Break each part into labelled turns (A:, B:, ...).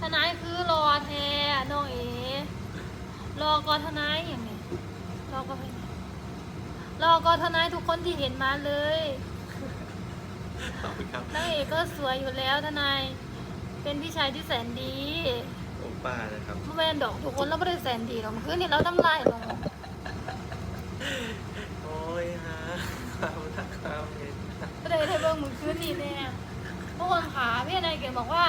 A: ทนายคือรอแท้น้องเอรอก่อนทนายอย่างนี้รอก่อนรอก่อนทนายทุกคนที่เห็นมาเลย
B: ขอบคุณครับ
A: นางเอกก็สวยอยู่แล้วทนาย เป็นพี่ชายที่แสนดี
B: โอป้านะครับ
A: เมื่อแมนดอกทุกคนเราไม่ได้แสนดีหรอกมันคือนี่เราทำลายลง
B: โอ้ยฮะความรักความเห็น
A: ก็เลยได้เบิ่งมือคืนนี่แน่ ทุกคนขาพี่นายเก๋บอกว่า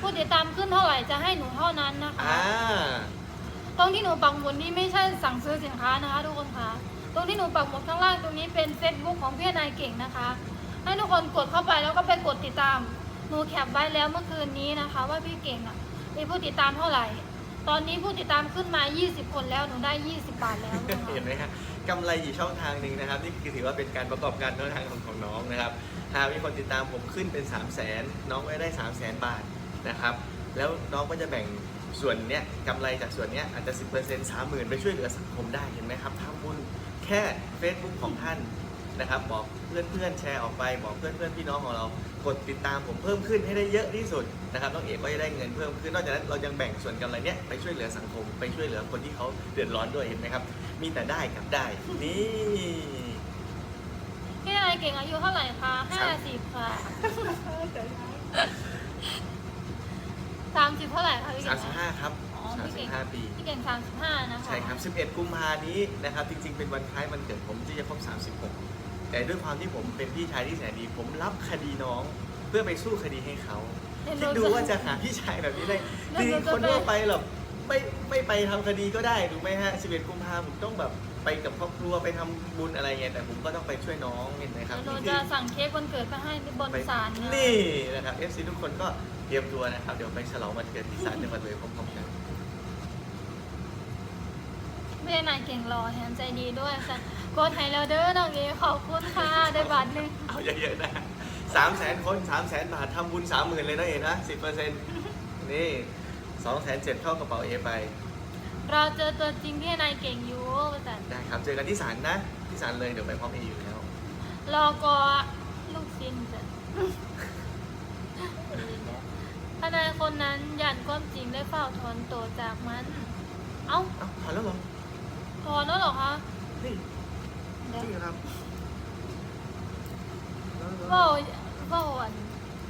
A: ผู้ติดตามขึ้นเท่าไหร่จะให้หนูเท่านั้นนะคะ
B: อ่า
A: ตรงที่หนูปักหมุดนี่ไม่ใช่สั่งซื้อสินค้านะคะ ทุกคนคะตรงที่หนูปักหมุดข้างล่างตรงนี้เป็น Facebook ของพี่นายเก่งนะคะ ให้ทุกคนกดเข้าไปแล้วก็ไปกดติดตาม หนูแคปไว้แล้วเมื่อคืนนี้นะคะ ว่าพี่เก่งอะมีผู้ติดตามเท่าไหร่ ตอนนี้ผู้ติดตามขึ้นมา 20 คนแล้วหนูได้ 20 บาทแล้วนะคะ
B: เห็นไหมครับกำไรอีกช่องทางหนึ่งนะครับ นี่คือถือว่าเป็นการประกอบการช่องทางของของน้องนะครับ หากมีคนติดตามผมขึ้นเป็น 3 0 0 0 0นน้องก็ได้ 3 0 0 0 0 0บาทนะครับ แล้วน้องก็จะแบ่งส่วนเนี้ยกำไรจากส่วนเนี้ยอาจจะ 10% 30,000 ไปช่วยเหลือสังคมได้เห็นไหมครับทำบุญแค่ Facebook ของท่านนะครับ บอกเพื่อนๆแชร์ออกไป บอกเพื่อนๆพี่น้องของเรา กดติดตามผมเพิ่มขึ้นให้ได้เยอะที่สุดนะครับน้องเอกก็จะได้เงินเพิ่มขึ้น นอกจากนั้นเรายังแบ่งส่วนกำไรเนี้ยไปช่วยเหลือสังคม ไปช่วยเหลือคนที่เขาเดือดร้อนด้วยเห็นไหมครับ มีแต่ได้กับได้นี่
A: พี่นายเก่งอายุเท่าไหร่คะ50ค่ะ30เท่าไหร่คะพี่เก่ง
B: 35 ครับ
A: อ๋อพี่เก่ง
B: 35 ปี
A: พี่เก่ง35นะคะ
B: ใช่ครับ 11 กุมภานี้นะครับ จริง ๆ เป็นวันคล้ายวันเกิดผมที่จะครบ 36 แต่ด้วยความที่ผมเป็นพี่ชายที่แสนดี ผมรับคดีน้อง เพื่อไปสู้คดีให้เขา
A: เดี๋ยว
B: คิดดูว่าจะหาพี่ชายแบบนี้ได้
A: เดี๋
B: จ
A: ยว
B: ริง
A: เดี๋ยว
B: ๆคนทั่วไปหรอกไม่ไม่ไปทำคดีก็ได้ถูกไหมฮะ 11 กุมภาผมต้องแบบ ไปกับครอบครัวไปทำบุญอะไรเงี้ยแต่ผมก็ต้องไปช่วยน้องเห็นไหมครับ
A: เดี๋ยวหนู
B: นี่คื
A: จะ
B: อ
A: สั่งเค้กวันเกิดไปให้บน
B: ไป
A: ศาลนะ
B: นี่นะครับ FC ทุกคนก็เตรียมตัวนะครับ เดี๋ยวไปฉลองวันเกิดที่ศาลจังหวัดเลยพร้อมๆกัน
A: แม่นายเก่งรอแถมใจดีด้วยค่ะกดให้แล้วเด้อน้องเอขอบคุณค่ะ ได้บาทหนึ่ง
B: เอาเยอะๆนะสามแสนคนสามแสนบาททำบุญสามหมื่นเลยนะเอนะสิบเปอร์เซ็นต์นี่สองแสนเจ็ดเข้ากระเป๋าเอไป
A: เราเจอตัวจริงพี่นายเก่งอยู่แต่
B: ได้ครับ เจอกันที่ศาลนะ ที่ศาลเลยเดี๋ยวไปพร้อมเออยู่แล้ว
A: รอกอลูกซินจ้ะทนายคนนั้นยันความจริงได้เฝ้าถอนตัวจากมัน เอ้า
B: เอ้าพอแล้วเหรอ
A: ถอนแล้วเหรอคะ
B: นี่
A: เดี๋ยว
B: จริงเหรอครับ
A: เฝ้าเฝ้าอัน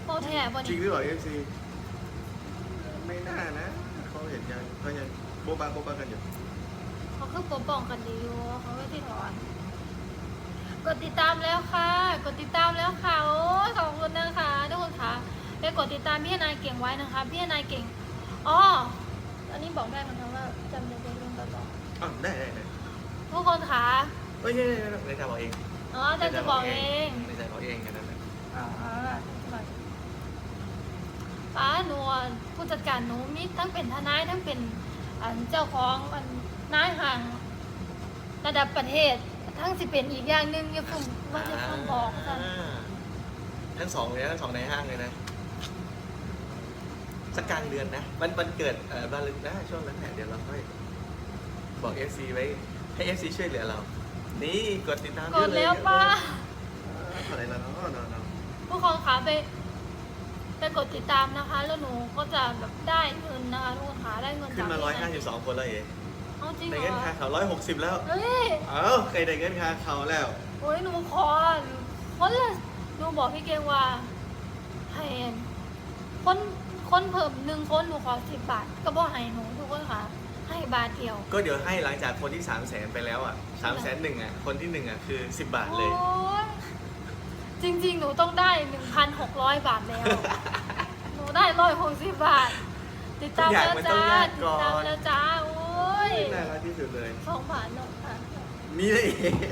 A: เฝ้าแท้บ่
B: จริง
A: นี่
B: หรือเปล่าเอฟซีไม่น่านะเขาเห็นกันเขายัง โบบาโบบากันอยู่
A: เขาคือปกป้องกันดีอยู่เขาไม่ที่ถอน กดติดตามแล้วค่ะ กดติดตามแล้วค่ะโอ้ยขอบคุณนะคะทุกคนค่ะไปกดติดตามพี่นายเก่งไว้นะคะพี่นายเก่งอ๋ออันนี้บอกได้ไหมคะว่าจำได้เรื่องต่อ
B: อ๋อได้ได้ได้
A: ๆทุกคนค่ะ
B: เฮ้ยไม่ไม่ไม่ในใจบอกเอง
A: อ๋ออาจารย์จะบอกเอง
B: ในใจบอกเองแค่นั้นแหละ
A: อ๋อป้าหนูผู้จัดการหนูมีทั้งเป็นทนายทั้งเป็น อันเจ้าของอันนายห่างระดับประเทศ ทั้งสิเป็นอีกอย่างหนึ่งอย่าเพิ่งว่าจะเพิ่งบอกกันา
B: ทั้งสองเลยนะทั้งสองในห้างเลยนะ สักกลางเดือนนะมันมันเกิดเอ่อวันลึกนะช่วงนั้นแหละเดี๋ยวเราค่อยบอก FC ไว้ให้ FC ช่วยเหลือเรา นี่กดติดตาม
A: กดแล้วป้า
B: อะไรแล้วเนาะเนาะเนาะ
A: ผู้คนขาไปไป กดติดตามนะคะ แล้วหนูก็จะแบบได้เงินนะคะทุกคนขาได้เงิน
B: ขึ้นมา
A: จก
B: ร้อยห้าสิบสองคนแล้วเอง
A: เอาจริง
B: ใน
A: เหร
B: เงิน
A: อ
B: ค่าเขาร้อยหกสิบแล้ว
A: เฮ้ย
B: เอ้าใครได้เงินค่าเขาแล้ว
A: โอ้ยหนูขอคนละหนูบอกพี่เกงว่าให้คนคนเพิ่มหนึ่งคนหนูขอสิบบาท ก็บอกให้หนูทุกคนค่ะ ให้บาทเดียว
B: ก็เดี๋ยวให้หลังจากคนที่สามแสนไปแล้วอะสามแสนหนึ่งอะ คนที่หนึ่งอะคือสิบบาทเลย
A: โอ๊ย จริงๆ หนูต้องได้หนึ่งพันหกร้อยบาทแล้ว หนูได้ร้อยหกสิบบาท ติดตาม
B: ทุกอย่า
A: แล้
B: ง
A: ว
B: มันต้
A: จ้า
B: องยาก
A: ติ
B: ก่
A: ด
B: อน
A: ตามแล้วจ้า โอ้ย
B: น่ารักที่สุดเลย
A: สองบาทเนาะค่ะ
B: นี่เลย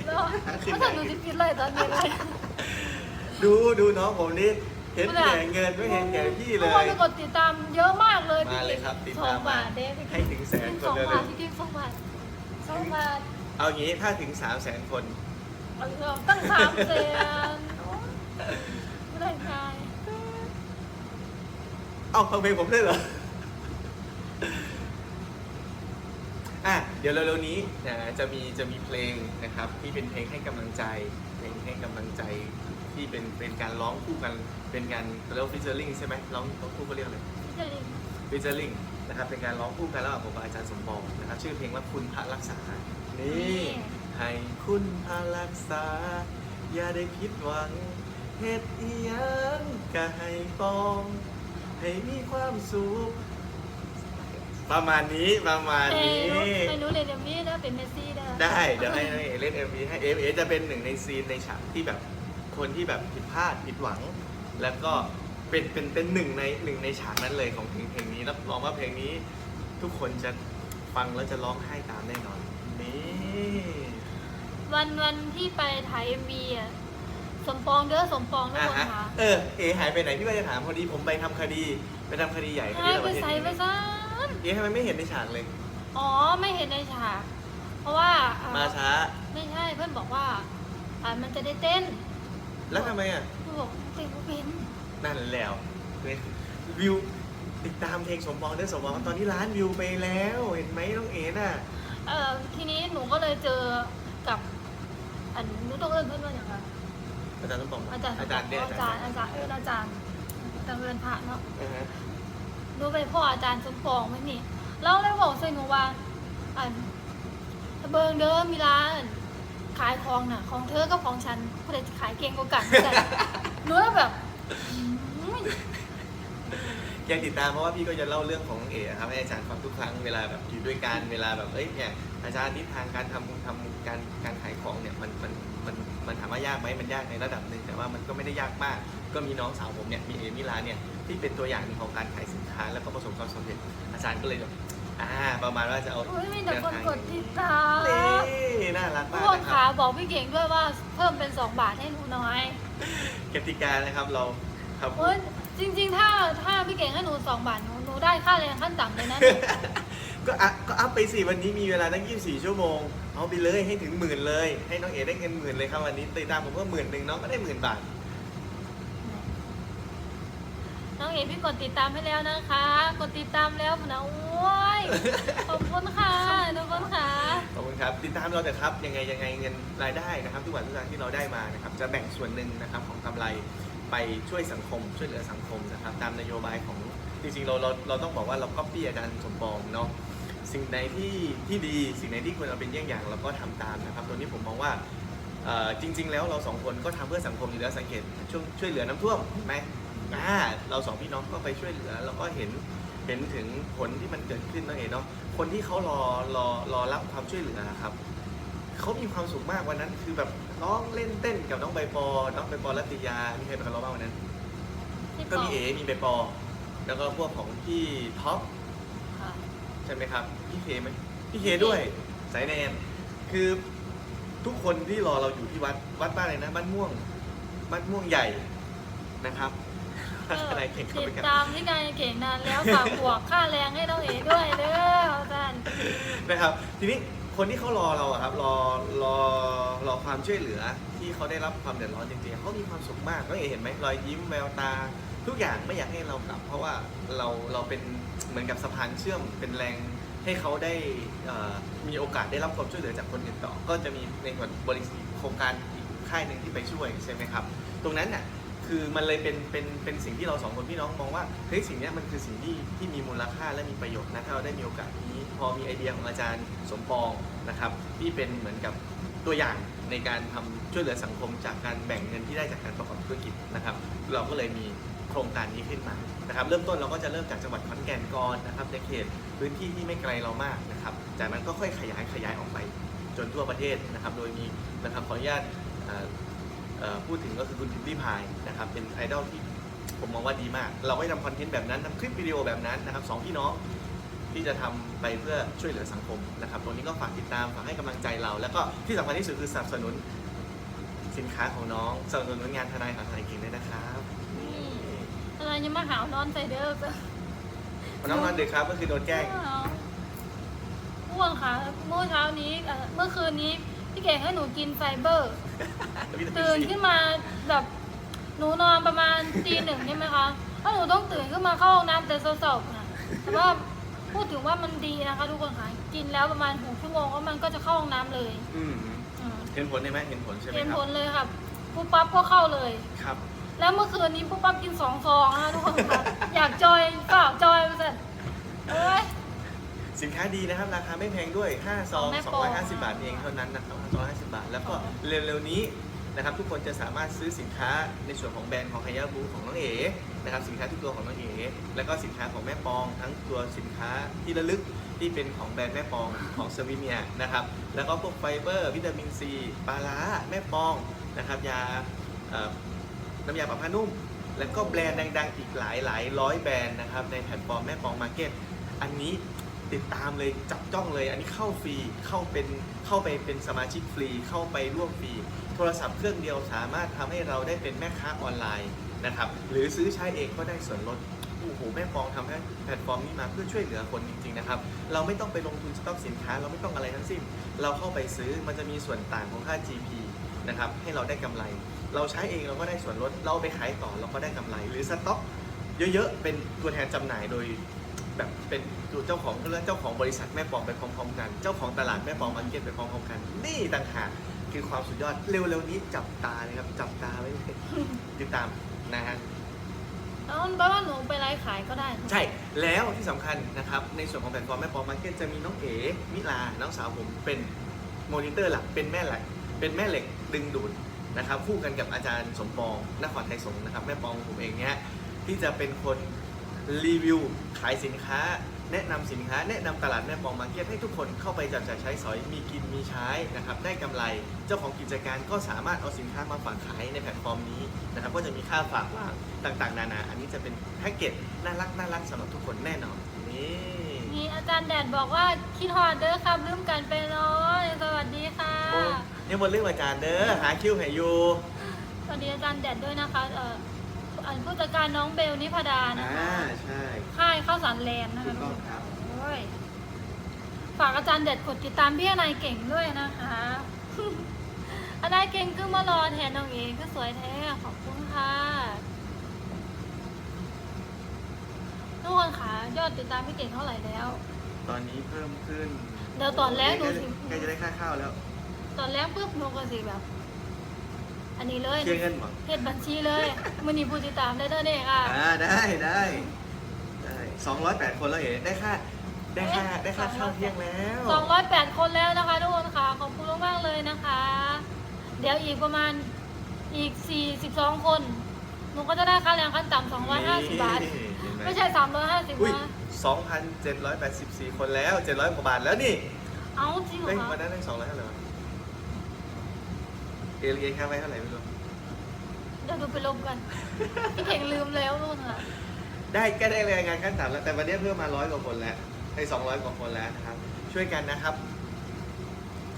A: เนาะเพราะถ้าหนูจะคิดเลยตอนนี้เลย
B: ดูดูน้องผมนี่เห็นแก่เงินไม่เห็นแก่พี่เล
A: ทุกคน
B: ย
A: ไปกดติดตามเยอะมากเลย
B: มาเลยครับติด
A: สอ
B: ตางม
A: บา
B: มา
A: ทเด้พี่
B: ให้ถึงแสนค
A: ส
B: น
A: อง
B: เลย
A: บาทพี่กิ๊กสองบาทสองบาท
B: เอางี้ถ้าถึงสามแสนคน
A: เอาเถอะตั้งสามเซน โอ๊ยไม่ได้ทาย
B: เอ้าฟังเพลงผมด้วยเหรอ อะ เดี๋ยวเร็วๆนี้นะจะมีจะมีเพลงนะครับ ที่เป็นเพลงให้กำลังใจ เพลงให้กำลังใจที่เป็นเป็นการร้องคู่กันเป็นการเรียกว่าฟิชเชอร์ลิงใช่ไหมร้องร้องคู่เขาเรียกอะไร
A: พี่จะลิง
B: ฟฟิชเชอร์ลิงนะครับเป็นการร้องคู่กันระหว่างผมกับอาจารย์สมปองนะครับ ชื่อเพลงว่าคุณพระรักษา นี่ให้คุณพระรักษา อย่าได้ผิดหวัง เหตุอีหยังก็ให้ปอง ให้มีความสุขประมาณนี้ประมาณ
A: เอ้
B: นี้
A: ยให้หนูเรียนเอ็มวีนะเป็นเมสซี่ได้
B: ได้เดี๋ยวให้น้องเอเล่นเอ็มวีให้เอเอจะเป็นหนึ่งในซีนในฉากที่แบบคนที่แบบผิดพลาดผิดหวัง แล้วก็เป็นเป็นเป็นหนึ่งในหนึ่งในฉากนั้นเลยของเพลงเพลงนี้รับรองว่าเพลงนี้ ทุกคนจะฟังแล้วจะร้องไห้ตามแน่นอนนี่
A: วันวันที่ไปถ่ายเอ็มวีอะ สมปองเด้อสมปองทุก
B: อะ
A: คน
B: ฮะ
A: ค่ะ
B: เออเอหายไปไหนพี่ว่าจะถามพอดีผมไปทำคดีไปทำคดีใหญ่คดี
A: หาย
B: ต่าง
A: ไป
B: ประเทศ
A: ใส่ไปซ้
B: เอ๊ะทำไมไม่เห็นในฉากเลยำ
A: อ๋อไม่เห็นในฉากเพราะว่าอ่
B: มาช้า
A: ไม่ใช่เพื่อนบอกว่าอ่ามันจะได้เต้น
B: แล้วทำไมอะ
A: เพื่อนบอกเต้นไม่เป็น
B: นั่นแล้ววิวติดตามเพลงสมปองเด้อสมปองตอนนี้ล้านวิวไปแล้ว เห็นไหมน้องเอ๋น่ะ
A: เอ่อทีนี้หนูก็เลยเจอกับอันหนูต้องเอิ้นเพื่อนว่าอย่างไร
B: อาจารย์สมปอง
A: อาจารย์
B: อาจารย์เนี่ย
A: อาจารย์อาจารย์เอิ้นอาจารย์แต่เอิ้นพระเนาะ
B: อ่าฮะ
A: ดูไปพ่ออาจารย์สมปองไหมนี่แล้วเลยบอกใส่หนูว่าอันเบิงเด้อมีร้านขายของน่ะ ของเธอกับของฉันผู้ใดจะขายเก่งกว่ากันแต่หนูแล้วแบบอืม
B: อยากติดตามเพราะว่าพี่ก็จะเล่าเรื่องของน้องเอ๋ครับให้อาจารย์ฟังทุกครั้งเวลาแบบอยู่ด้วยกันเวลาแบบเอ้ยเนี่ยอาจารย์ทิศทางการทำทำการการขายของเนี่ยมันมัน มันมันถามว่ายากไหมมันยากในระดับหนึ่งแต่ว่ามันก็ไม่ได้ยากมาก ก็มีน้องสาวผมเนี่ยมีเอมิลาเนี่ยที่เป็นตัวอย่างหนึ่งของการขายสินค้าแล้วก็ประสบความสำเร็จอาจารย์ก็เลยแบบอ่าประมาณว่าจะเอา
A: โอ้ยมีแต่คนกดติดตาม
B: นี่น่ารัก
A: ทุ
B: มากก
A: คน
B: นะค
A: ขา
B: รับ
A: บอกพี่เก่งด้วยว่าเพิ่มเป็น 2 บาทให้หนูน้อย
B: กติกานะครับเราครับ
A: โอ้ยจริงๆ ถ้าถ้าพี่เก่งให้หนู2บาทหนูหนูได้ค่าแรงขั้นต่ำเลยนะ
B: ก็อัพก็อัพไปสิวันนี้มีเวลาตั้ง 24 ชั่วโมง เอาไปเลยให้ถึงหมื่นเลย ให้น้องเอ๋ได้เงินหมื่นเลยครับวันนี้ตีตามผมก็หมื่นหนึ่งน้องก็ได้หมื่นบาท
A: น้องเอ๋พี่กดติดตามให้แล้วนะคะ กดติดตามแล้วนะโอ้ยขอบคุณค่ะทุกคนค่ะ
B: ขอบคุณครับ ติดตามเราเถอะครับยังไงยังไงเงินรายได้นะครับ ทุกวันทุกวันที่เราได้มานะครับ จะแบ่งส่วนหนึ่งนะครับของกำไรไปช่วยสังคม ช่วยเหลือสังคมนะครับ ตามนโยบายของจริงๆเราเราเราต้องบอกว่าเราก็ปี้อาจารย์สมปองเนาะ สิ่งไหนที่ที่ดีสิ่งไหนที่ควรเอาเป็นเยี่ยงอย่างเราก็ทำตามนะครับตัวนี้ผมมองว่าจริง ๆ แล้วเราสองคนก็ทำเพื่อสังคมอยู่แล้วสังเกตช่วยช่วยเหลือน้ำท่วมไหมอ่าเราสองพี่น้องก็ไปช่วยเหลือแล้วก็เห็นเห็นถึงผลที่มันเกิดขึ้นนั่นเองเนาะคนที่เขารอรอรอรับความช่วยเหลือนะครับเขามีความสุขมากวันนั้น คือแบบร้องเล่นเต้นกับน้องใบปอ น้องใบปอรัติยามีใครเป็นคนร้องบ้างวันนั้น ก็มีเอมีใบปอ แล้วก็พวกของพี่ท็อป ช่ไหมครับพี่เคไหมพี่เคด้วยสายแนนคือทุกคนที่รอเราอยู่ที่วัดวัดบ้านอะไรนะบ้านม่วงบ้านม่วงใหญ่นะครับ
A: เออ
B: อะไรเก่งเข้า
A: ติ
B: ไป
A: ด
B: กัน
A: ตามที่นายเก่งนานแล้วฝากบวกค่าแรงให้น้องเอ๋ด้วยเด้ออาจารย์
B: นะครับทีนี้คนที่เขารอเราอะครับรอรอรอความช่วยเหลือที่เขาได้รับความเดือดร้อนจริงๆเขามีความสุขมากน้องเอ๋เห็นไหมรอยยิ้มแววตา ทุกอย่างไม่อยากให้เรากลับ เพราะว่าเราเราเป็น เหมือนกับสะพานเชื่อมเป็นแรงให้เขาได้มีโอกาสได้รับความช่วยเหลือจากคนอื่นต่อ ก็จะมีในส่วนบริษัทโครงการอีกค่ายหนึ่งที่ไปช่วยใช่ไหมครับ ตรงนั้นน่ะคือมันเลยเป็นเป็นเป็นสิ่งที่เราสองคนพี่น้องมองว่าเฮ้ยสิ่งเนี้ยมันคือสิ่งที่ที่มีมูลค่าและมีประโยชน์นะถ้าเราได้มีโอกาสนี้พอมีไอเดียของอาจารย์สมปองนะครับที่เป็นเหมือนกับตัวอย่างในการทำช่วยเหลือสังคมจากการแบ่งเงินที่ได้จากการประกอบธุรกิจนะครับ เราก็เลยมี โครงการนี้ขึ้นมานะครับ เริ่มต้นเราก็จะเริ่มจากจังหวัดขอนแก่นก่อนนะครับในเขตพื้นที่ที่ไม่ไกลเรามากนะครับ จากนั้นก็ค่อยขยายขยายออกไปจนทั่วประเทศนะครับ โดยมีนะครับขออนุญาตพูดถึงก็คือคุณพิมพ์ริพายนะครับ เป็นไอดอลที่ผมมองว่าดีมาก เราก็ทำคอนเทนต์แบบนั้นทำคลิปวิดีโอแบบนั้นนะครับสองพี่น้องที่จะทำไปเพื่อช่วยเหลือสังคมนะครับ ตรงนี้ก็ฝากติดตามฝากให้กำลังใจเรา แล้วก็ที่สำคัญที่สุดคือสนับสนุนสินค้าของน้องสนับสนุนงานทนายของทนายเก่งด้วยนะครับ
A: นี อะไรยังมาหาวนอนใส่เด้อจ้ะ
B: วันน้องนอนดึกครับก็คือโดนแกล้ง
A: ง่วงค่ะเมื่อเช้านี้เอ่อเมื่อคืนนี้พี่เก่งให้หนูกินไฟเบอร์
B: วิตามิน
A: ตื่น
B: ซี
A: ขึ้นมาแบบหนูนอนประมาณตีหนึ่งใช่ไหมคะแล้วหนูต้องตื่นขึ้นมาเข้าห้องน้ำแต่เศร้าๆนะแต่ว่าพูดถึงว่ามันดีนะคะทุกคนค่ะกินแล้วประมาณหกชั่วโมงแล้วมันก็จะเข้าห้องน้ำเลย
B: อืม
A: อืม
B: เห็นผลใช่ไหมเห็นผลใช่ไหม
A: เห็น
B: ครั
A: ผ
B: บ
A: ลเลยค่ะปุ๊บปั๊บก็เข้าเลย
B: ครับ
A: แล้วเมื่อคืนนี้ปุ๊บปั๊บกินสองซองนะคะทุกคนค่ะ อยากจอยเปล่าจอยไปสิ
B: สินค้าดีนะครับ ราคาไม่แพงด้วย5ซอง
A: แม่ปอง
B: 250 บาทเองเท่านั้นนะครับ250 บาท แล้วก็เร็วๆนี้นะครับทุกคนจะสามารถซื้อสินค้าในส่วนของแบรนด์ของฮายาบูของน้องเอ๋นะครับสินค้าทุกตัวของน้องเอ๋แล้วก็สินค้าของแม่ปอง ทั้งตัวสินค้าที่ระลึกที่เป็นของแบรนด์แม่ปองของสวิเนียนะครับแล้วก็พวกไฟเบอร์ วิตามินซีปลาร้าแม่ปองนะครับยาเอ่อ น้ำยาปรับผ้านุ่ม แล้วก็แบรนด์ดังๆ อีกหลายหลายร้อยแบรนด์นะครับ ในแพลตฟอร์มแม่ปองมาร์เก็ตอันนี้ติดตามเลยจับจ้องเลย อันนี้เข้าฟรีเข้าเป็นเข้าไปเป็นสมาชิกฟรีเข้าไปร่วมฟรีโทรศัพท์เครื่องเดียวสามารถทำให้เราได้เป็นแม่ค้าออนไลน์นะครับหรือซื้อใช้เองก็ได้ส่วนลดโอ้โหแม่ปองทำให้แพลตฟอร์มนี้มาเพื่อช่วยเหลือคนจริงๆนะครับเราไม่ต้องไปลงทุนสต็อกสินค้า เราไม่ต้องอะไรทั้งสิ้น เราเข้าไปซื้อมันจะมีส่วนต่างของค่า GP นะครับให้เราได้กำไร เราใช้เองเราก็ได้ส่วนลดเราไปขายต่อเราก็ได้กำไร หรือสต็อกเยอะๆเป็นตัวแทนจำหน่ายโดยแบบเป็นตัวเจ้าของเจ้าของบริษัทแม่ปองไปพร้อมๆกัน เจ้าของตลาดแม่ปองมาร์เก็ตไปพร้อมๆกัน นี่ต่างหากคือความสุดยอดเร็วๆนี้จับตาเลยครับจับตาไว้เลยติดตามนะฮะ
A: แล้วแปลว่าหนูไปไลฟ์ขายก็ได้
B: ใช่แล้วที่สำคัญนะครับในส่วนของแพลตฟอร์มแม่ปองมาร์เก็ตจะมีน้องเอ๋มิลาน้องสาวผมเป็นมอนิเตอร์หลักเป็นแม่หลัก เป็นแม่เหล็กดึงดูดนะครับคู่กันกับอาจารย์สมปองนครไทยสงฆ์นะครับแม่ปองผมเองเนี่ยที่จะเป็นคนรีวิวขายสินค้า แนะนำสินค้า แนะนำตลาดแม่ปองมาร์เก็ตให้ทุกคนเข้าไปจับจ่ายใช้สอยมีกินมีใช้นะครับได้กำไรเจ้าของกิจการก็สามารถเอาสินค้ามาฝากขายในแพลตฟอร์มนี้นะครับก็จะมีค่าฝากวางต่างๆ นานา อันนี้จะเป็นแพ็กเกจน่ารักน่ารักสำหรับทุกคนแน่นอนนี่
A: นี่อาจารย์แดดบอกว่าคิดฮอดเด้อครับลืมกันไปเนาะสวัสดีค่ะ
B: โอ้ยังบนเรื่องอาจารย์เด้อหาคิวให้อยู่
A: สวัสดีอาจารย์แดดด้วยนะคะเอ่ออันผู้จัดการน้องเบลนิพดานะ
B: อ่า
A: คะ
B: ใช่
A: ค่ายข้าวสารแลนด์นะ
B: ถู
A: คะ
B: กต้องครับ
A: โอ้ยฝากอาจารย์เด็ดกดติดตามพี่นายเก่งด้วยนะคะ อานายเก่งคือมารอแทนน้องเองคือสวยแท้ขอบคุณค่ะทุกคนค่ะยอดติดตามพี่เก่งเท่าไหร่แล้ว
B: ตอนนี้เพิ่มขึ้น
A: เดี๋ยวตอนแรกดูสิ
B: ใกล้จะได้ค่าข้าวแล้ว
A: ตอนแรกปุ๊บหนูก็สิแบบ อันนี้เลย
B: เคลียร์เงินหมด
A: เฮ็ดบัญชีเลยมันนี่ผู้ติดตามได้เด้อเด็กอะ
B: อ่าได้ได้ได้สองร้อยแปดคนแล้วเอ๋ได้ค่าได้ค่าได้ค่าข้าวเที่ยงแล้ว
A: 208 คนแล้วนะคะทุกคนค่ะ ขอบคุณมากๆเลยนะคะ เดี๋ยวอีกประมาณอีก 42 คน หนูก็จะได้ค่าแรงขั้นต่ำ250 บาท
B: นี่เห็นห
A: ไม่ใช่ 350
B: อุ้ย
A: นะ
B: สองพันเจ็ดร้อยแปดสิบสี่คนแล้วเจ็ดร้อยกว่าบาทแล้วนี่
A: เอาจริงเหร
B: เฮ้ย
A: อ
B: วัน
A: คะ
B: นั้นได้สองร้อยเท่าไหร่วะ เอเลียค่าไว้เท่าไหร่ไม่รู้
A: เดี๋ยวดูไปลบกันพี่เก่งลืมแล้วนู่นอะ
B: ได้ก็ได้รายงานขั้นต่ำแล้ว แต่วันนี้เพิ่มมาร้อยกว่าคนแล้วให้สองร้อยกว่าคนแล้วนะครับ ช่วยกันนะครับ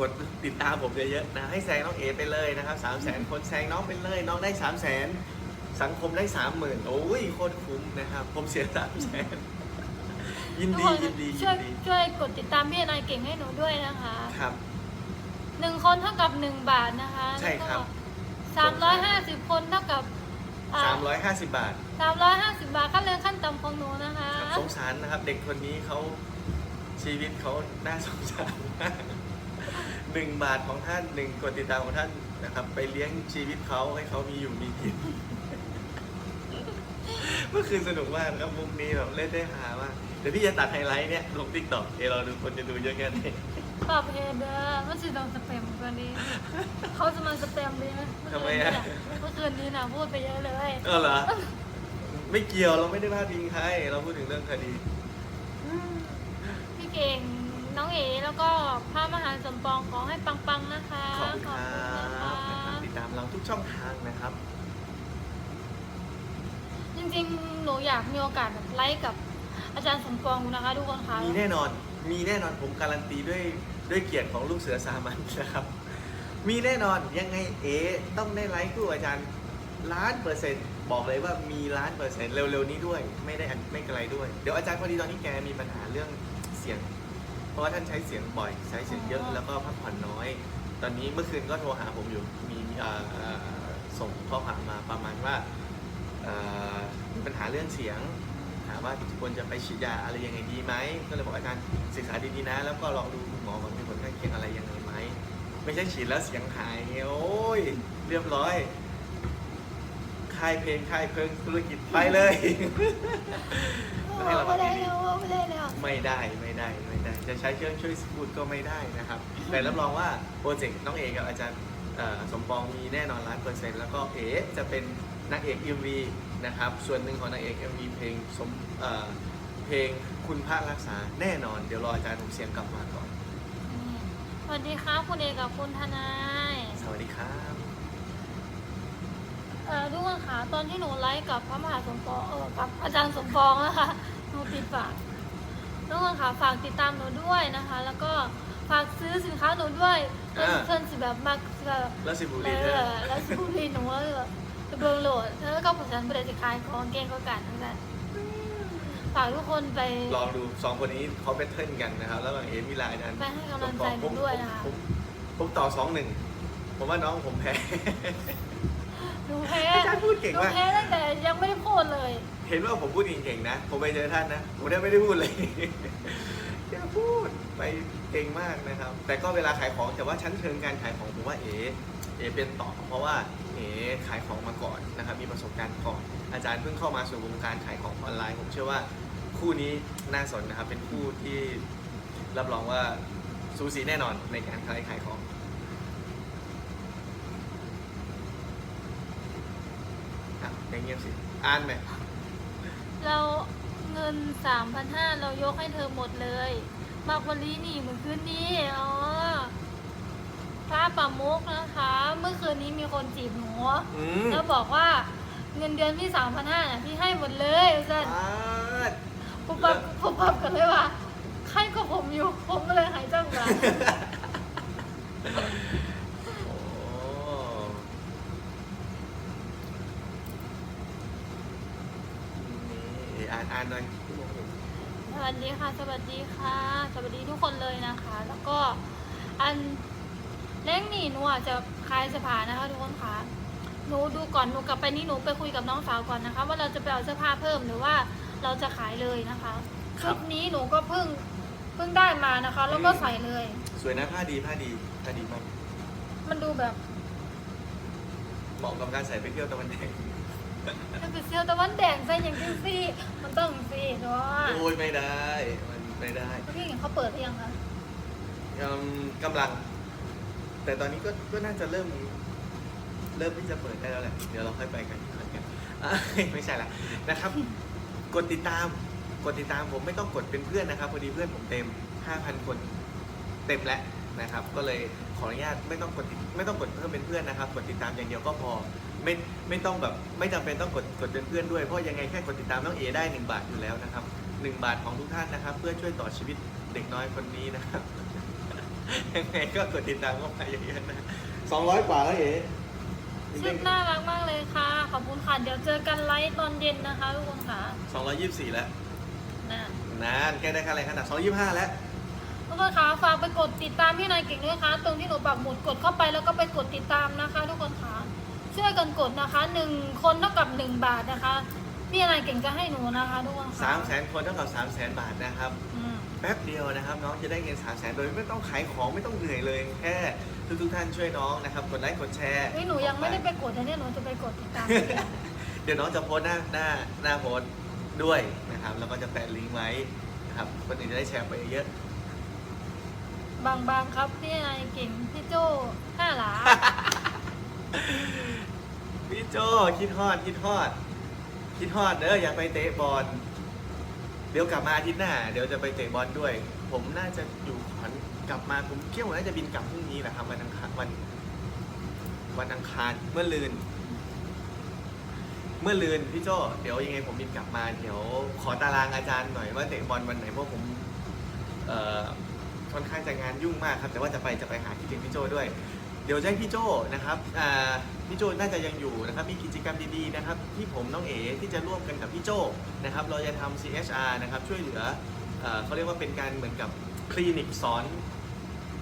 B: กดติดตามผมเยอะๆนะ ให้แซงน้องเอไปเลยนะครับสามแสนคนแซงน้องไปเลย น้องได้สามแสนสังคมได้สามหมื่นโอ้ยโคตรคุ้มนะครับ ผมเสียสามแสนยิน
A: ทุก
B: ดี
A: คน
B: ยินดียิ
A: ช่วย
B: นดี
A: ช่วยกดติดตามพี่นายเก่งให้หนูด้วยนะคะ
B: ครับ
A: หนึ่งคนเท่ากับหนึ่งบาทนะคะ
B: ใช่ครับ
A: สามร้อยห้าสิบคนเท่ากับ
B: สามร้อยห้าสิบบาท
A: สามร้อยห้าสิบบาทค่าแรงขั้นต่ำของหนูนะคะ
B: ครับสงสารนะครับ เด็กคนนี้เขาชีวิตเขาน่าสงสารมากหนึ่งบาทของท่านหนึ่งกดติดตามของท่านนะครับ ไปเลี้ยงชีวิตเขาให้เขามีอยู่มีกิน เมื่อคืนสนุกมากนะครับมุกนี้แบบเล่นได้หามากเดี๋ยวพี่จะตัดไฮไลท์เนี่ยลงติ๊กต็อกเดี๋ยวเราดูคนจะดูเยอะแค่ไหน
A: ตอบเพจเด้อมันสิโดนสแปมกันดีเขาจะมาสแปมดีไหม
B: ทำไมอะ
A: เมื่อคืนนี้นะพูดไปเยอะเลย
B: เออเหรอ ไม่เกี่ยวเราไม่ได้พาดพิงใครเราพูดถึงเรื่องคดี
A: พี่เก่งน้องเอ๋แล้วก็พระมหาสมปองขอให้ปังๆนะคะ
B: ขอบคุณครั
A: ขอบคุณนะคะ
B: บติดตามเราทุกช่องทางนะครับ
A: จริงๆ หนูอยากมีโอกาสแบบไลฟ์กับอาจารย์สมปองอยู่นะคะทุกคนคะ
B: มีแน่นอน มีแน่นอนผมการันตีด้วยด้วยเกียรติของลูกเสือสามัญนะครับ มีแน่นอนยังไงเอ๋ต้องได้ไลฟ์คู่อาจารย์ล้านเปอร์เซ็นต์บอกเลยว่ามีล้านเปอร์เซ็นต์เร็วๆนี้ด้วย ไม่ได้อันไม่ไกลด้วย เดี๋ยวอาจารย์พอดีตอนนี้แกมีปัญหาเรื่องเสียง เพราะว่าท่านใช้เสียงบ่อย ใช้เสียงเยอะแล้วก็พักผ่อนน้อย ตอนนี้เมื่อคืนก็โทรหาผมอยู่มีเอ่อเอ่อส่งข้อความมาประมาณว่าเอ่อมีปัญหาเรื่องเสียงถามว่าควรจะไปฉีดยาอะไรยังไงดีไหมก็เลยบอกอาจารย์ศึกษาดีๆนะ แล้วก็ลองดูคุณหมอว่ามีผลข้างเคียงอะไรยังไงไหมไม่ใช่ฉีดแล้วเสียงหายโอ้ยเรียบร้อยค่ายเพลงค่ายเพลงธุรกิจไปเลย
A: โอ้ไม่ได้แล้วไม่ได้แล้ว
B: ฝไม่ได้ไม่ได้ไม่ได้ จะใช้เครื่องช่วยพูดก็ไม่ได้นะครับ แต่รับรองว่าโปรเจกต์น้องเอกับอาจารย์เอ่อสมปองมีแน่นอนล้านเปอร์เซ็นต์แล้วก็เอจะเป็นนางเอก MV นะครับ ส่วนหนึ่งของนางเอก MV เพลงสมเอ่อเพลงคุณพระรักษาแน่นอน เดี๋ยวรออาจารย์ผมเสียงกลับมาก่อน
A: นี่สวัสดีครับคุณเอกกับคุณทนาย
B: สวัสดีครับ
A: เอ่อทุกคนคะตอนที่หนูไลฟ์กับพระมหาสมปองเออกับอาจารย์สมปองนะคะหนูปิดปากทุกคนคะฝากติดตามหนูด้วยนะคะ แล้วก็ฝากซื้อสินค้าหนูด้วยเพื่อน
B: อ่า
A: เพื่อนสิแบบมักแบบ
B: แล้วสิบุ
A: เอ
B: รีเด้
A: อ
B: อ
A: แล้วสิบุรีหนูว่าแบบจะ เบิ่งโหลดแล้วก็ผมฉันประเดี๋ยวจะขายของเก่งก็กันนั่นแหละฝากทุกคนไป
B: ลองดูสองคนนี้เขาเป็นเทิร์นกันนะครับแล้วเอมิลาอาจารย์
A: ไปให้กำลังใจหนูด้วยนะคะ
B: ผมผมต่อสองหนึ่งผมว่าน้องผมแพ้
A: หนูแพ้
B: อาจารย์พูดเก่ง
A: หนู
B: มาก
A: แพ้ตั้งแต่ยังไม่ได้พูดเลย
B: เห็นว่าผมพูดเก่งๆนะ ผมไปเจอท่านนะ ผมได้ไม่ได้พูดเลยแกพูดไปเก่งมากนะครับ แต่ก็เวลาขายของแต่ว่าชั้นเชิงการขายของผมว่าเอ เอเป็นต่อเพราะว่าเอขายของมาก่อนนะครับมีประสบการณ์ก่อนอาจารย์เพิ่งเข้ามาสู่วงการขายของออนไลน์ ผมเชื่อว่าคู่นี้น่าสนนะครับเป็นคู่ที่รับรองว่าสูสีแน่นอนในการขายขายของอะย่างเงียบสิอ่านไหม
A: เราเงินสามพันห้าเรายกให้เธอหมดเลย มากวันนี้นี่เหมือนคืนนี้อ๋อ พระป่ามุกนะคะ เมื่อคืนนี้มีคนจีบหนู
B: อืม
A: แล้วบอกว่าเงินเดือนพี่สามพันห้าเนี่ยพี่ให้หมดเลยจัน
B: อ่า
A: ปุ๊บปั๊บปุ๊บปั๊บกันเลยว่าใครก็ผมอยู่ผมก็เลยหายจังหวะ
B: โอ้นี่อ่านอ่านหน่อย
A: สวัสดีค่ะ สวัสดีค่ะ สวัสดีทุกคนเลยนะคะ แล้วก็อัน เล้งนี่หนูอาจจะคลายสภานะคะทุกคนคะหนูดูก่อนหนูกลับไปนี่หนูไปคุยกับน้องสาวก่อนนะคะ ว่าเราจะไปเอาเสื้อผ้าเพิ่มหรือว่าเราจะขายเลยนะคะ
B: ครั
A: ชุ
B: บ
A: ดนี้หนูก็เพิ่งเพิ่งได้มานะคะ แล้วก็
B: อืม
A: ใส่เลย
B: สวยนะผ้าดีผ้าดีผ้าดีมาก
A: มันดูแบบ
B: เหมาะกับการใส่ไปเที่ยวตะวันแดง
A: ถ้าเป็นเสื้อตะวันแดงใส่อย่างจริงสิมันต้องสิเนาะ
B: โอ้ยไม่ได้ มันไม่ได้
A: พี่เห็นเขาเปิดหรือยังคะ
B: อืมกำลัง แต่ตอนนี้ก็ก็น่าจะเริ่ม เริ่มที่จะเปิดได้แล้วแหละ เดี๋ยวเราค่อยไปกันที่อนก่นอะไม่ใช่ละนะครับ กดติดตาม กดติดตามผมไม่ต้องกดเป็นเพื่อนนะครับ พอดีเพื่อนผมเต็ม 5,000 คนเต็มแล้วนะครับ ก็เลยขออนุญาตไม่ต้องกดติดไม่ต้องกดเพิ่มเป็นเพื่อนนะครับ กดติดตามอย่างเดียวก็พอ ไม่ไม่ต้องแบบไม่จำเป็นต้องกดกดเป็นเพื่อนด้วย เพราะยังไงแค่กดติดตามน้องเอได้ 1 บาทอยู่แล้วนะครับ 1 บาทของทุกท่านนะครับ เพื่อช่วยต่อชีวิตเด็กน้อยคนนี้นะครับ ยังไงก็กดติดตามเข้าไปเยอะๆนะ200กว่าแล้วเอ๋
A: ชุดน่ารักมากเลยค่ะ ขอบคุณค่ะ เดี๋ยวเจอกันไลฟ์ตอนเย็นนะคะทุกคนค่ะ
B: 224แล้ว
A: นะ
B: นานแกได้ค่าอะไรขนาด225แล้ว
A: ทุกคนคะฝากไปกดติดตามพี่นายเก่งด้วยนะคะตรงที่หนูปักหมุดกดเข้าไปแล้วก็ไปกดติดตามนะคะ ทุกคนค่ะช่วยกันกดนะคะหนึ่งคนเท่ากับหนึ่งบาทนะคะพี่นายเก่งจะให้หนูนะคะทุกคนค่ะ
B: 3 0 0 0 0 0คนเท่ากับ3 0 0 0 0 0บาทนะครับ
A: อืม
B: แป๊บเดียวนะครับ น้องจะได้เงิน3 0 0 0 0 0โดยไม่ต้องขายของไม่ต้องเหนื่อยเลยแค่ทุกทุกๆท่านช่วยน้องนะครับ กดไลค์กดแชร์
A: เฮ้ยหนูยังไม่ได้ไปกดนะเนี่ยหนูจะไปกดติดตาม
B: เดี๋ยวน้องจะโพสต์หน้าหน้าหน้าโพสต์ด้วยนะครับ แล้วก็จะแปะลิงก์ไว้นะครับคนอื่นจะได้แชร์ไปเยอะ
A: บางบางๆครับพี่นายเก่งพี่โจ้ห้าหลา
B: พี่โจคิดฮอดคิดฮอด คิดฮอดเด้ออยากไปเตะบอล เดี๋ยวกลับมาอาทิตย์หน้า เดี๋ยวจะไปเตะบอลด้วย ผมน่าจะอยู่ขอนกลับมาผมเที่ยวน่าจะบินกลับพรุ่งนี้แหละครับวันอังคารวันวันอังคารเมื่อลืน เมื่อลืนพี่โจเดี๋ยวยังไงผมบินกลับมาเดี๋ยวขอตารางอาจารย์หน่อยว่าเตะบอลวันไหนเพราะผมเอ่อค่อนข้างจะงานยุ่งมากครับ แต่ว่าจะไปจะไปหาคิดถึงพี่โจด้วย เดี๋ยวจะให้พี่โจนะครับอ่า พี่โจน่าจะยังอยู่นะครับมีกิจกรรมดีๆนะครับที่ผมน้องเอ๋ที่จะร่วมกันกับพี่โจนะครับเราจะทำ CSR นะครับช่วยเหลือเออเขาเรียกว่าเป็นการเหมือนกับคลินิกสอน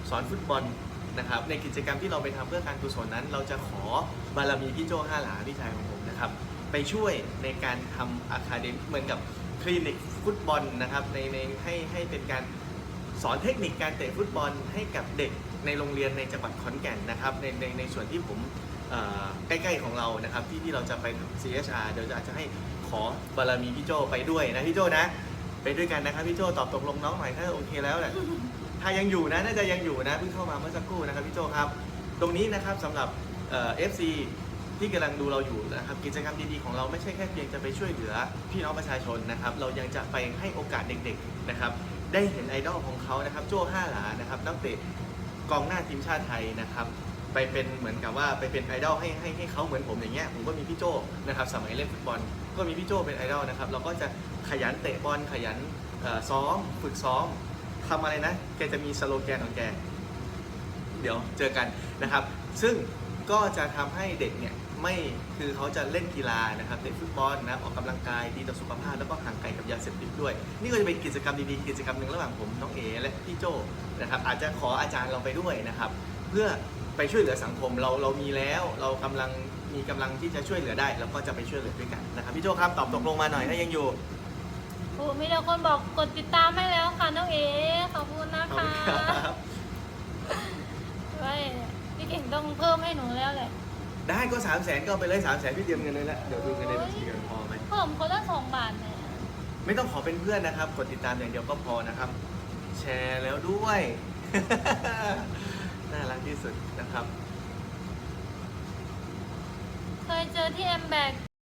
B: สอนฟุตบอลนะครับในกิจกรรมที่เราไปทำเพื่อการกุศลนั้น เราจะขอบารมีพี่โจห้าหลาพี่ชายของผมนะครับไปช่วยในการทำอาคาเดมเหมือนกับคลินิกฟุตบอลนะครับในในให้ให้เป็นการ สอนเทคนิคการเตะฟุตบอลให้กับเด็กในโรงเรียนในจังหวัดขอนแก่นนะครับในในในส่วนที่ผม ใกล้ๆของเรานะครับที่ที่เราจะไปทำ CSR เดี๋ยวจะอาจจะให้ขอบารมีพี่โจไปด้วยนะพี่โจนะ ไปด้วยกันนะครับพี่โจตอบตกลงน้องหน่อยถ้าโอเคแล้วแหละถ้ายังอยู่นะน่าจะยังอยู่นะเพิ่งเข้ามาเมื่อสักครู่นะครับพี่โจครับ ตรงนี้นะครับสำหรับเอฟซีที่กำลังดูเราอยู่นะครับกิจกรรมดีๆของเราไม่ใช่แค่เพียงจะไปช่วยเหลือพี่น้องประชาชนนะครับ เรายังจะไปให้โอกาสเด็กๆนะครับ ได้เห็นไอดอลของเขานะครับโจ้ห้าหลานะครับนักเตะกองหน้าทีมชาติไทยนะครับ ไปเป็นเหมือนกับว่าไปเป็นไอดอลให้ให้ให้เขาเหมือนผมอย่างเงี้ยผมก็มีพี่โจ้นะครับสมัยเล่นฟุตบอลก็มีพี่โจ้เป็นไอดอลนะครับเราก็จะขยันเตะบอลขยันซ้อมฝึกซ้อมทำอะไรนะแกจะมีสโลแกนของแกเดี๋ยวเจอกันนะครับ ซึ่งก็จะทำให้เด็กเนี่ยไม่คือเขาจะเล่นกีฬานะครับเตะฟุตบอลนะออกกำลังกายดีต่อสุขภาพแล้วก็ห่างไกลกับยาเสพติดด้วย นี่ก็จะเป็นกิจกรรมดีๆกิจกรรมหนึ่งระหว่างผมน้องเอและพี่โจนะครับอาจจะขออาจารย์เราไปด้วยนะครับ เพื่อไปช่วยเหลือสังคมเราเรามีแล้ว เรากำลังมีกำลังที่จะช่วยเหลือได้เราก็จะไปช่วยเหลือด้วยกันนะครับพี่โจครับตอบตกลงมาหน่อยถ้ายังอยู่
A: โอ้มีแต่คนบอกกดติดตามให้แล้วค่ะน้องเอ๋ขอบคุณนะ
B: ขอบ
A: คะ
B: คุณครับ
A: ไว้พี่เก่งต้องเพิ่มให้หนูแล้วแหละ
B: ได้ก็สามแสนก็เอาไปเลยสามแสนพี่เตรียมเงินเลยละเดี๋ยวดูเงินในบัญชีกันพอไหม
A: เพิ่มคนละสองบาทเนี่ย
B: ไม่ต้องขอเป็นเพื่อนนะครับ กดติดตามอย่างเดียวก็พอนะครับ แชร์แล้วด้วย น่ารักที่สุดนะครับ
A: เคยเจอที่แอมแบก